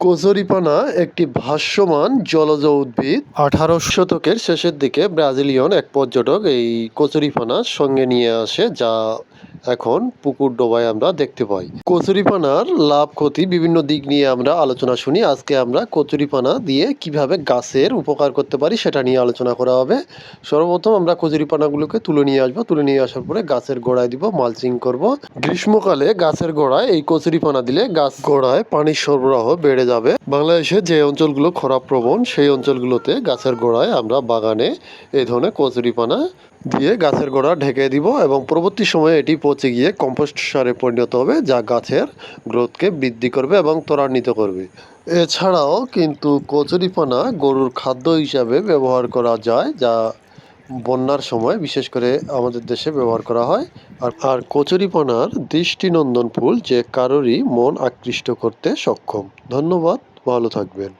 কচুরিপানা একটি ভাসমান জলজ উদ্ভিদ। আঠারো শতকের শেষের দিকে ব্রাজিলিয়ান এক পর্যটক এই কচুরিপানা সঙ্গে নিয়ে আসে যা এখন পুকুর ডোবায় আমরা দেখতে পাই। কচুরিপানার লাভ ক্ষতি বিভিন্ন দিক নিয়ে আমরা আলোচনা শুনি। আজকে আমরা কচুরিপানা দিয়ে কীভাবে গাছের উপকার করতে পারি সেটা নিয়ে আলোচনা করা হবে। সর্বপ্রথম আমরা কচুরিপানাগুলোকে তুলে নিয়ে আসব। তুলে নিয়ে আসার পরে গাছের গোড়ায় দিব মালচিং করব। গ্রীষ্মকালে গাছের গোড়ায় এই কচুরিপানা দিলে গাছ গোড়ায় পানির সরবরাহ বেড়ে যাবে। বাংলাদেশে যে অঞ্চলগুলো খরাপ্রবণ সেই অঞ্চলগুলোতে গাছের গোড়ায় আমরা বাগানে এই ধরনের কচুরিপানা দিয়ে গাছের গোড়া ঢেকে দিব এবং পরবর্তী সময়ে এটি পচে গিয়ে কম্পোস্ট সারে পরিণত হবে, যা গাছের গ্রোথকে বৃদ্ধি করবে এবং ত্বরান্বিত করবে। এছাড়াও কিন্তু কচুরিপানা গরুর খাদ্য হিসাবে ব্যবহার করা যায়, যা বন্যার সময় বিশেষ করে আমাদের দেশে ব্যবহার করা হয়। আর আর কচুরিপানার দৃষ্টিনন্দন ফুল যে কারোরই মন আকৃষ্ট করতে সক্ষম। ধন্যবাদ, ভালো থাকবেন।